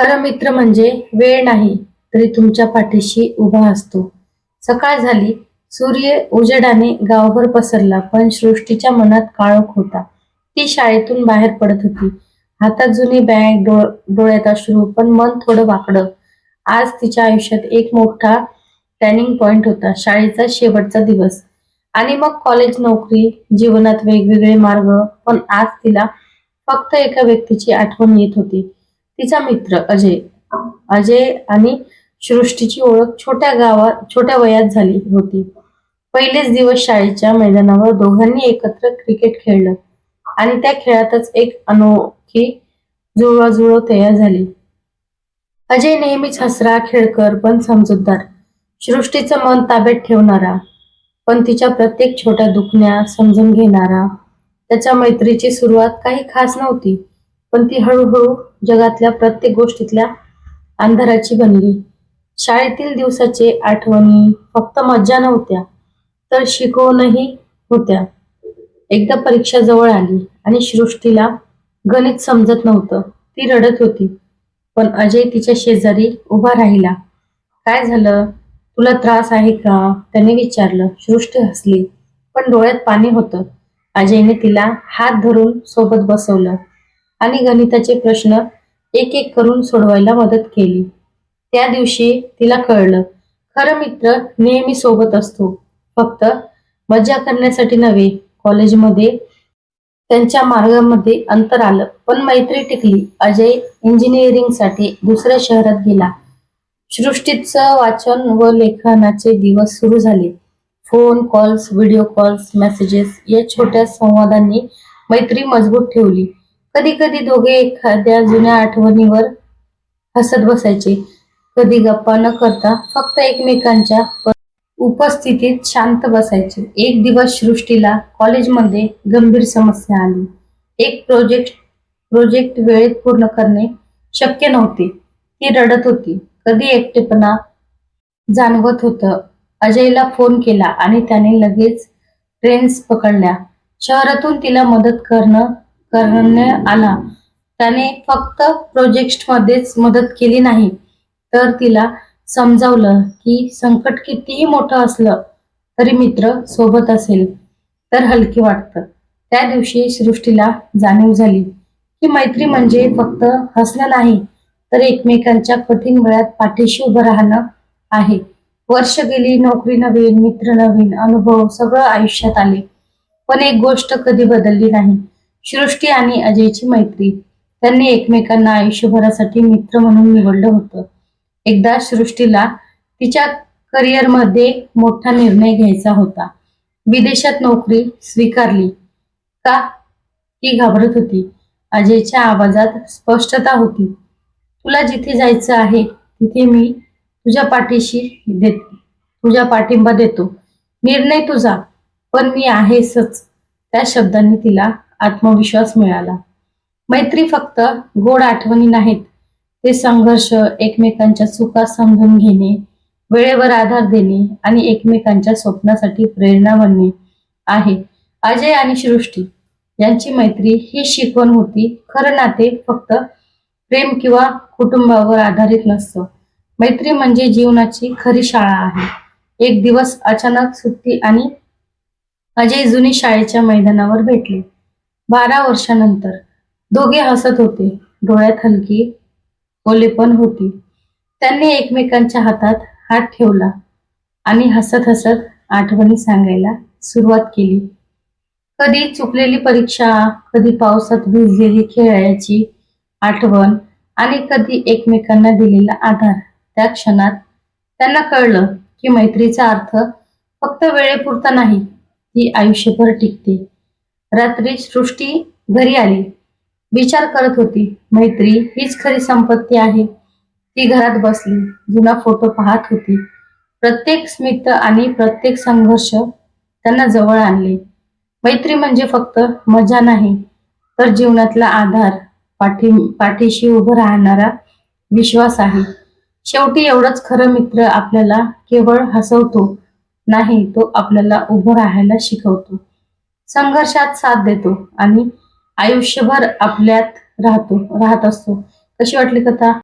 खरं मित्र म्हणजे वेळ नाही तरी तुमच्या पाठीशी उभा असतो. सकाळ झाली सूर्य उजेडाने गावभर पसरला पण सृष्टीच्या मनात काळोख होता. ती शाळेतून बाहेर पडत होती. हातात जुनी बॅग डो डोळ्यात अश्रू पण मन थोडं वाकडं. आज तिच्या आयुष्यात एक मोठा टर्निंग पॉइंट होता शाळेचा शेवटचा दिवस. आणि मग कॉलेज नोकरी जीवनात वेगवेगळे मार्ग पण आज तिला फक्त एका व्यक्तीची आठवण येत होती. तिचा मित्र अजय. अजय आणि सृष्टीची ओळख छोट्या गावात छोट्या वयात झाली होती. पहिलेच दिवस शाळेच्या मैदानावर दोघांनी एकत्र क्रिकेट खेळलं आणि त्या खेळातच एक अनोखी जुळवाजुळव तयार झाली. अजय नेहमीच हसरा खेळकर पण समजूतदार. सृष्टीचं मन ताब्यात ठेवणारा पण तिच्या प्रत्येक छोट्या दुखण्या समजून घेणारा त्याच्या मैत्रीची सुरुवात काही खास नव्हती. पण ती हळूहळू जगातल्या प्रत्येक गोष्टीतल्या अंधाराची बनली. शाळेतील दिवसाचे आठवणी फक्त मज्जा नव्हत्या तर शिकवणही होत्या. एकदा परीक्षा जवळ आली आणि सृष्टीला गणित समजत नव्हतं. ती रडत होती पण अजय तिच्या शेजारी उभा राहिला. काय झालं? तुला त्रास आहे का? त्याने विचारलं. सृष्टी हसली पण डोळ्यात पाणी होतं. अजयने तिला हात धरून सोबत बसवलं. आणि गणिताचे प्रश्न एक एक करून सोडवायला मदत केली. त्या दिवशी तिला कळलं खरं मित्र नेहमी सोबत असतो. फक्त मजा करण्यासाठी नव्हे कॉलेजमध्ये त्यांच्या मार्गामध्ये अंतर आलं. पण मैत्री टिकली. अजय इंजिनिअरिंगसाठी दुसऱ्या शहरात गेला. सृष्टीचं वाचन व लेखनाचे दिवस सुरू झाले. Phone calls video calls messages या छोट्या संवादांनी मैत्री मजबूत ठेवली. कधी कधी दोघे एखाद्या जुन्या आठवणीवर हसत बसायचे. कधी गप्पा न करता फक्त एकमेकांच्या उपस्थितीत शांत बसायचे. एक दिवस सृष्टीला कॉलेजमध्ये गंभीर समस्या आली. एक प्रोजेक्ट प्रोजेक्ट वेळेत पूर्ण करणे शक्य नव्हते. ती रडत होती. कधी एकटेपणा जाणवत होतं. अजयला फोन केला आणि त्याने लगेच ट्रेन्स पकडल्या. शहरातून तिला मदत करणं करण्यात आला. त्याने फक्त प्रोजेक्टमध्येच मदत केली नाही. तर तिला समजावलं की संकट कितीही मोठं असलं तरी मित्र सोबत असेल तर हलकी वाटतं. त्या दिवशी सृष्टीला जाणीव झाली की मैत्री म्हणजे फक्त हसणं नाही तर एकमेकांच्या कठीण वेळात पाठीशी उभं राहणं आहे. वर्ष गेली नोकरी नवीन मित्र नवीन अनुभव सगळं आयुष्यात आले. पण एक गोष्ट कधी बदलली नाही. सृष्टी आणि अजयची मैत्री. त्यांनी एकमेकांना आयुष्यभरासाठी मित्र म्हणून निवडलं होतं. एकदा सृष्टीला तिच्या करिअरमध्ये मोठा निर्णय घ्यायचा होता. विदेशात नोकरी स्वीकारली का ती घाबरत होती. अजयच्या आवाजात स्पष्टता होती. तुला जिथे जायचं आहे तिथे मी तुझ्या पाठीशी देत तुझ्या पाठिंबा देतो. निर्णय तुझा पण मी आहेसच. त्या शब्दांनी तिला आत्मविश्वास मिळाला. मैत्री फक्त गोड आठवणी नाहीत ते संघर्ष एकमेकांच्या चुका समजून घेणे वेळेवर आधार देणे आणि एकमेकांच्या स्वप्नासाठी प्रेरणा बनणे आहे. अजय आणि सृष्टी यांची मैत्री ही शिकवण होती. खरं नाते फक्त प्रेम किंवा कुटुंबावर आधारित नसतं. मैत्री म्हणजे जीवनाची खरी शाळा आहे. एक दिवस अचानक सुट्टी आणि अजय जुनी शाळेच्या मैदानावर भेटले. बारा वर्षानंतर दोघे हसत होते. डोळ्यात हलकी ओलेपण होती. त्यांनी एकमेकांच्या हातात हात ठेवला आणि हसत हसत आठवणी सांगायला सुरुवात केली. कधी चुकलेली परीक्षा कधी पावसात भिजलेली खेळायची आठवण आणि कधी एकमेकांना दिलेला आधार. त्या क्षणात त्यांना कळलं की मैत्रीचा अर्थ फक्त वेळेपुरता नाही ती आयुष्यभर टिकते. रात्री सृष्टी घरी आली. विचार करत होती मैत्री हीच खरी संपत्ती आहे. ती घरात बसली जुना फोटो पाहत होती. प्रत्येक स्मित आणि प्रत्येक संघर्ष त्यांना जवळ आणले. मैत्री म्हणजे फक्त मजा नाही तर जीवनातला आधार पाठी पाठीशी उभं राहणारा विश्वास आहे. शेवटी एवढंच खरं मित्र आपल्याला केवळ हसवतो नाही तो आपल्याला उभं राहायला शिकवतो. संघर्षात साथ देतो आणि आयुष्यभर आपल्यात राहतो राहत असतो. कशी वाटली कथा?